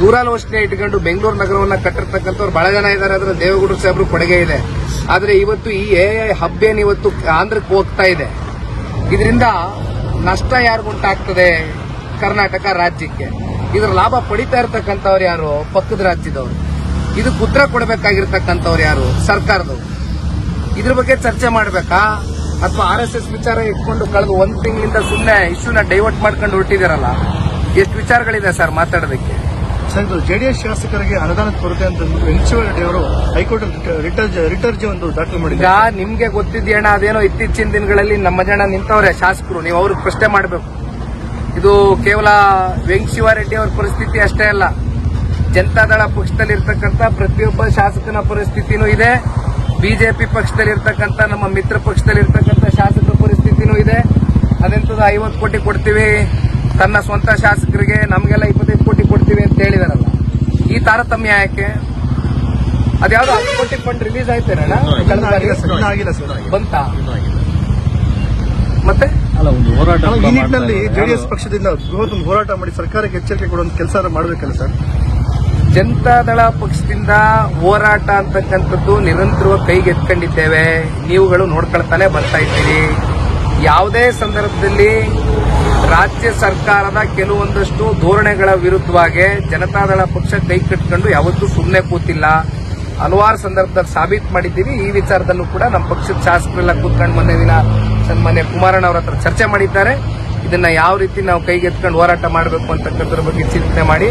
ದೂರಾಲೋಚನೆ ಇಟ್ಕೊಂಡು ಬೆಂಗಳೂರು ನಗರವನ್ನ ಕಟ್ಟಿರ್ತಕ್ಕಂಥವ್ರು ಬಹಳ ಜನ ಇದ್ದಾರೆ. ಅದರ ದೇವೇಗೌಡರು ಸಾಹೇಬ್ರು ಕೊಡುಗೆ ಇದೆ. ಆದ್ರೆ ಇವತ್ತು ಈ ಎ ಹಬ್ ಏನ್ ಇವತ್ತು ಆಂಧ್ರಕ್ಕೆ ಹೋಗ್ತಾ ಇದೆ. ಇದರಿಂದ ನಷ್ಟ ಯಾರಿಗುಂಟಾಗ್ತದೆ ಕರ್ನಾಟಕ ರಾಜ್ಯಕ್ಕೆ. ಇದರ ಲಾಭ ಪಡಿತಾ ಇರ್ತಕ್ಕಂಥವ್ರು ಯಾರು? ಪಕ್ಕದ ರಾಜ್ಯದವರು. ಇದಕ್ಕೆ ಉತ್ತರ ಕೊಡಬೇಕಾಗಿರ್ತಕ್ಕಂಥವ್ರು ಯಾರು? ಸರ್ಕಾರದವರು. ಇದ್ರ ಬಗ್ಗೆ ಚರ್ಚೆ ಮಾಡಬೇಕಾ? ಅಥವಾ ಆರ್ ಎಸ್ ಎಸ್ ವಿಚಾರ ಇಟ್ಕೊಂಡು ಕಳೆದ ಒಂದು ತಿಂಗಳಿಂದ ಸುಮ್ಮನೆ ಇಶ್ಯೂನ ಡೈವರ್ಟ್ ಮಾಡ್ಕೊಂಡು ಹೊರಟಿದಾರಲ್ಲ? ಎಷ್ಟು ವಿಚಾರಗಳಿದೆ ಸರ್ ಮಾತಾಡೋದಕ್ಕೆ? ಸರ್ ಜೆಡಿಎಸ್ ಶಾಸಕರಿಗೆ ಅನುದಾನದ ಕೊರತೆ ಅಂತ ಎನ್ಸಿಒ ರೆಡ್ಡಿ ಅವರು ಹೈಕೋರ್ಟ್ ರಿಟರ್ಜ್ ಒಂದು ದಾಖಲು ಈಗ ಮಾಡಿದ್ದಾರೆ ನಿಮ್ಗೆ ಗೊತ್ತಿದ್ಯಣ ಅದೇನೋ ಇತ್ತೀಚಿನ ದಿನಗಳಲ್ಲಿ ನಮ್ಮ ಜನ ನಿಂತವ್ರೆ ಶಾಸಕರು, ನೀವು ಅವ್ರಿಗೆ ಪ್ರಶ್ನೆ ಮಾಡಬೇಕು. ಇದು ಕೇವಲ ವೆಂಕಶಿವಾರೆಡ್ಡಿ ಅವ್ರ ಪರಿಸ್ಥಿತಿ ಅಷ್ಟೇ ಅಲ್ಲ. ಜನತಾದಳ ಪಕ್ಷದಲ್ಲಿ ಇರ್ತಕ್ಕಂಥ ಪ್ರತಿಯೊಬ್ಬ ಶಾಸಕನ ಪರಿಸ್ಥಿತಿನೂ ಇದೆ. ಬಿಜೆಪಿ ಪಕ್ಷದಲ್ಲಿ ಇರ್ತಕ್ಕಂಥ ನಮ್ಮ ಮಿತ್ರ ಪಕ್ಷದಲ್ಲಿ ಇರ್ತಕ್ಕಂಥ ಶಾಸಕರ ಪರಿಸ್ಥಿತಿನೂ ಇದೆ. ಅದೆಂತದ ಐವತ್ತು ಕೋಟಿ ಕೊಡ್ತೀವಿ. ತನ್ನ ಸ್ವಂತ ಶಾಸಕರಿಗೆ ನಮಗೆಲ್ಲ ಇಪ್ಪತ್ತೈದು ಕೋಟಿ ಕೊಡ್ತೀವಿ. ಹೇಳಿದಾರಲ್ಲ ಈ ತಾರತಮ್ಯ ಯಾಕೆ? ಅದ್ಯಾವ್ದು ಹತ್ತು ಕೋಟಿ ಫಂಡ್ ರಿಲೀಸ್ ಇನ್ನೂ ಬಂತ? ಮತ್ತೆ? ಅಲ್ಲ ಒಂದು ಹೋರಾಟ ಅಲ್ಲ, ಈ ನಿಟ್ಟಿನಲ್ಲಿ ಜೆಡಿಎಸ್ ಪಕ್ಷದಿಂದ ಬೃಹತ್ ಹೋರಾಟ ಮಾಡಿ ಸರ್ಕಾರಕ್ಕೆ ಎಚ್ಚರಿಕೆ ಕೊಡುವಂತ ಕೆಲಸ ಮಾಡಬೇಕಲ್ಲ ಸರ್? ಜನತಾದಳ ಪಕ್ಷದಿಂದ ಹೋರಾಟ ಅಂತಕ್ಕಂಥದ್ದು ನಿರಂತರವಾಗಿ ಕೈಗೆತ್ಕೊಂಡಿದ್ದೇವೆ ನೀವುಗಳು ನೋಡ್ಕೊಳ್ತಾನೆ ಬರ್ತಾ ಇದ್ದೀರಿ. ಯಾವುದೇ ಸಂದರ್ಭದಲ್ಲಿ ರಾಜ್ಯ ಸರ್ಕಾರದ ಕೆಲವೊಂದಷ್ಟು ಧೋರಣೆಗಳ ವಿರುದ್ಧವಾಗಿ ಜನತಾದಳ ಪಕ್ಷ ಕೈ ಕಟ್ಕೊಂಡು ಯಾವತ್ತೂ ಸುಮ್ಮನೆ ಕೂತಿಲ್ಲ. ಹಲವಾರು ಸಂದರ್ಭದಲ್ಲಿ ಸಾಬೀತು ಮಾಡಿದ್ದೀವಿ. ಈ ವಿಚಾರದಲ್ಲೂ ಕೂಡ ನಮ್ಮ ಪಕ್ಷದ ಶಾಸಕರೆಲ್ಲ ಕೂತ್ಕೊಂಡು ಮೊನ್ನೆ ದಿನ ಸನ್ಮಾನ್ಯ ಕುಮಾರಣ್ಣ ಅವರ ಹತ್ರ ಚರ್ಚೆ ಮಾಡಿದ್ದಾರೆ. ಇದನ್ನ ಯಾವ ರೀತಿ ನಾವು ಕೈಗೆತ್ಕೊಂಡು ಹೋರಾಟ ಮಾಡಬೇಕು ಅಂತಕ್ಕಂಥದ್ರ ಬಗ್ಗೆ ಚಿಂತನೆ ಮಾಡಿ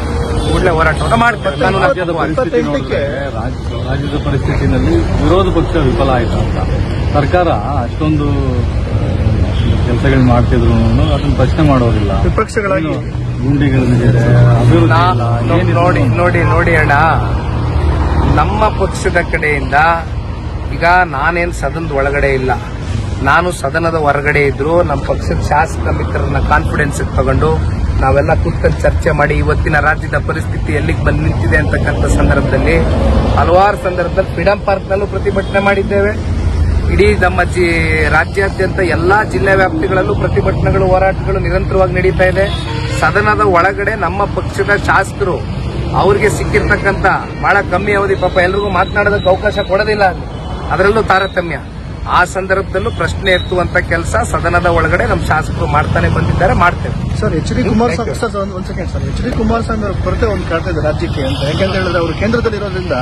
ಕೂಡಲೇ ಹೋರಾಟವನ್ನು ಮಾಡ್ತಾರೆ. ರಾಜ್ಯದ ಪರಿಸ್ಥಿತಿನಲ್ಲಿ ವಿರೋಧ ಪಕ್ಷ ವಿಫಲ ಆಯಿತು ಅಂತ. ಸರ್ಕಾರ ಅಷ್ಟೊಂದು ಕೆಲಸಗಳು ಮಾಡ್ತಿದ್ರು ಅದನ್ನ ಪ್ರಶ್ನೆ ಮಾಡೋದಿಲ್ಲ ವಿಪಕ್ಷಗಳಾಗಿ. ಅಭಿವೃದ್ಧಿ ಏನಿಲ್ಲ. ನೋಡಿ ನೋಡಿ ನೋಡಿ ಅಣ್ಣ. ನಮ್ಮ ಪಕ್ಷದ ಕಡೆಯಿಂದ ಈಗ ನಾನೇನ್ ಸದನದ ಒಳಗಡೆ ಇಲ್ಲ. ನಾನು ಸದನದ ಹೊರಗಡೆ ಇದ್ರು ನಮ್ಮ ಪಕ್ಷದ ಶಾಸಕ ಮಿತ್ರರನ್ನ ಕಾನ್ಫಿಡೆನ್ಸ್ ತಗೊಂಡು ನಾವೆಲ್ಲ ಕೂತ್ಕೊಂಡು ಚರ್ಚೆ ಮಾಡಿ ಇವತ್ತಿನ ರಾಜ್ಯದ ಪರಿಸ್ಥಿತಿ ಎಲ್ಲಿಗೆ ಬಂದು ನಿಂತಿದೆ ಅಂತಕ್ಕಂಥ ಸಂದರ್ಭದಲ್ಲಿ ಹಲವಾರು ಸಂದರ್ಭದಲ್ಲಿ ಫ್ರೀಡಂ ಪಾರ್ಕ್ನಲ್ಲೂ ಪ್ರತಿಭಟನೆ ಮಾಡಿದ್ದೇವೆ. ಇಡೀ ನಮ್ಮ ಜಿ ರಾಜ್ಯಾದ್ಯಂತ ಎಲ್ಲಾ ಜಿಲ್ಲೆ ವ್ಯಾಪ್ತಿಗಳಲ್ಲೂ ಪ್ರತಿಭಟನೆಗಳು ಹೋರಾಟಗಳು ನಿರಂತರವಾಗಿ ನಡೀತಾ ಇದೆ. ಸದನದ ಒಳಗಡೆ ನಮ್ಮ ಪಕ್ಷದ ಶಾಸಕರು ಅವ್ರಿಗೆ ಸಿಕ್ಕಿರ್ತಕ್ಕಂತ ಬಹಳ ಕಮ್ಮಿ ಅವಧಿ ಪಾಪ ಎಲ್ರಿಗೂ ಮಾತನಾಡೋದಕ್ಕೆ ಅವಕಾಶ ಕೊಡೋದಿಲ್ಲ. ಅದರಲ್ಲೂ ತಾರತಮ್ಯ. ಆ ಸಂದರ್ಭದಲ್ಲೂ ಪ್ರಶ್ನೆ ಎತ್ತುವಂತ ಕೆಲಸ ಸದನದ ಒಳಗಡೆ ನಮ್ಮ ಶಾಸಕರು ಮಾಡ್ತಾನೆ ಬಂದಿದ್ದಾರೆ ಮಾಡ್ತೇವೆ. Sir H D Kumaraswamy sir ಒಂದು second sir. H D Kumaraswamy ಅವರ ಕೊರತೆ ಒಂದು ಕಾಡ್ತಾ ಇದೆ ರಾಜ್ಯಕ್ಕೆ ಅಂತ. ಯಾಕಂತ ಹೇಳಿದ್ರೆ ಅವರು ಕೇಂದ್ರದಲ್ಲಿ ಇರೋದ್ರಿಂದ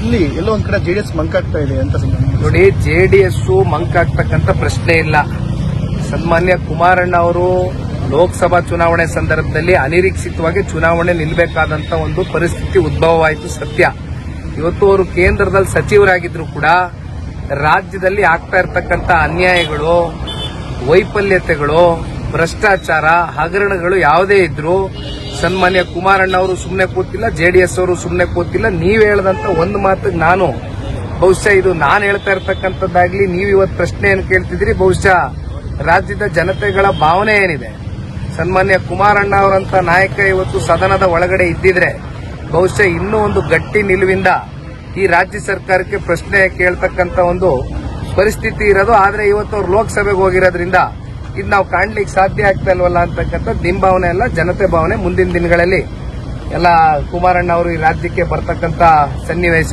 ಇಲ್ಲಿ ಎಲ್ಲೋ ಒಂದ್ ಕಡೆ ಜೆಡಿಎಸ್ ಮಂಕಾಗ್ತಾ ಇದೆ ಅಂತ ಸಂಬಂಧ ಡಿ ಎಸ್ ಮಂಕಾಗ್ತಕ್ಕಂಥ ಪ್ರಶ್ನೆ ಇಲ್ಲ. ಸನ್ಮಾನ್ಯ ಕುಮಾರಣ್ಣ ಅವರು ಲೋಕಸಭಾ ಚುನಾವಣೆ ಸಂದರ್ಭದಲ್ಲಿ ಅನಿರೀಕ್ಷಿತವಾಗಿ ಚುನಾವಣೆ ನಿಲ್ಲಬೇಕಾದಂತ ಒಂದು ಪರಿಸ್ಥಿತಿ ಉದ್ಭವವಾಯಿತು ಸತ್ಯ. ಇವತ್ತು ಅವರು ಕೇಂದ್ರದಲ್ಲಿ ಸಚಿವರಾಗಿದ್ರು ಕೂಡ ರಾಜ್ಯದಲ್ಲಿ ಆಗ್ತಾ ಇರತಕ್ಕಂತ ಅನ್ಯಾಯಗಳು, ವೈಫಲ್ಯತೆಗಳು, ಭ್ರಷ್ಟಾಚಾರ, ಹಗರಣಗಳು ಯಾವುದೇ ಇದ್ರು ಸನ್ಮಾನ್ಯ ಕುಮಾರಣ್ಣ ಅವರು ಸುಮ್ಮನೆ ಕೂತಿಲ್ಲ ಜೆಡಿಎಸ್ ಅವರು ಸುಮ್ಮನೆ ಕೂತಿಲ್ಲ. ನೀವು ಹೇಳದಂತ ಒಂದು ಮಾತಿಗೆ ನಾನು ಬಹುಶಃ ಇದು ನಾನು ಹೇಳ್ತಾ ಇರ್ತಕ್ಕಂಥದ್ದಾಗ್ಲಿ, ನೀವು ಇವತ್ತು ಪ್ರಶ್ನೆಯನ್ನು ಕೇಳ್ತಿದ್ರಿ ಬಹುಶಃ ರಾಜ್ಯದ ಜನತೆಗಳ ಭಾವನೆ ಏನಿದೆ? ಸನ್ಮಾನ್ಯ ಕುಮಾರಣ್ಣ ಅವರಂತ ನಾಯಕ ಇವತ್ತು ಸದನದ ಒಳಗಡೆ ಇದ್ದಿದ್ರೆ, ಬಹುಶಃ ಇನ್ನೂ ಒಂದು ಗಟ್ಟಿ ನಿಲುವಿಂದ ಈ ರಾಜ್ಯ ಸರ್ಕಾರಕ್ಕೆ ಪ್ರಶ್ನೆ ಕೇಳ್ತಕ್ಕಂತ ಒಂದು ಪರಿಸ್ಥಿತಿ ಇರೋದು. ಆದ್ರೆ ಇವತ್ತು ಅವ್ರು ಲೋಕಸಭೆಗೆ ಹೋಗಿರೋದ್ರಿಂದ ಇದು ನಾವು ಕಾಣ್ಲಿಕ್ಕೆ ಸಾಧ್ಯ ಆಗ್ತಾ ಇಲ್ವಲ್ಲ ಅಂತಕ್ಕಂಥ ನಿಮ್ಮ ಭಾವನೆ ಅಲ್ಲ, ಜನತೆ ಭಾವನೆ. ಮುಂದಿನ ದಿನಗಳಲ್ಲಿ ಎಲ್ಲ ಕುಮಾರಣ್ಣ ಅವರು ಈ ರಾಜ್ಯಕ್ಕೆ ಬರ್ತಕ್ಕಂತ ಸನ್ನಿವೇಶ